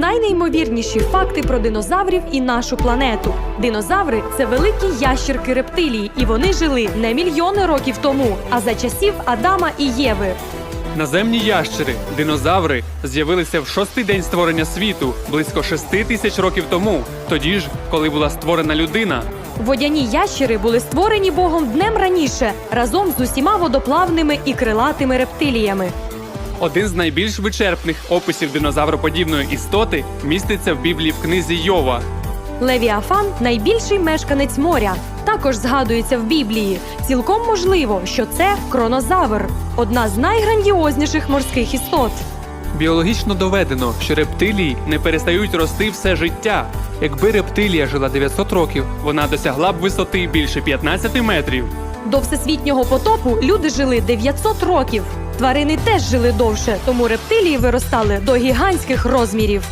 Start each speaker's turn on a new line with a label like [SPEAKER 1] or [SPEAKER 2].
[SPEAKER 1] найнеймовірніші факти про динозаврів і нашу планету. Динозаври це великі ящерки рептилії, і вони жили не мільйони років тому, а за часів Адама і Єви.
[SPEAKER 2] Наземні ящери, динозаври, з'явилися в шостий день створення світу близько шести тисяч років тому, тоді ж, коли була створена людина.
[SPEAKER 1] Водяні ящери були створені Богом днем раніше разом з усіма водоплавними і крилатими рептиліями.
[SPEAKER 2] Один з найбільш вичерпних описів динозавроподібної істоти міститься в Біблії в книзі Йова.
[SPEAKER 1] Левіафан найбільший мешканець моря. Також згадується в Біблії. Цілком можливо, що це кронозавр, одна з найграндіозніших морських істот.
[SPEAKER 2] Біологічно доведено, що рептилії не перестають рости все життя. Якби рептилія жила 900 років, вона досягла б висоти більше 15 метрів.
[SPEAKER 1] До всесвітнього потопу люди жили 900 років. Тварини теж жили довше, тому рептилії виростали до гігантських розмірів.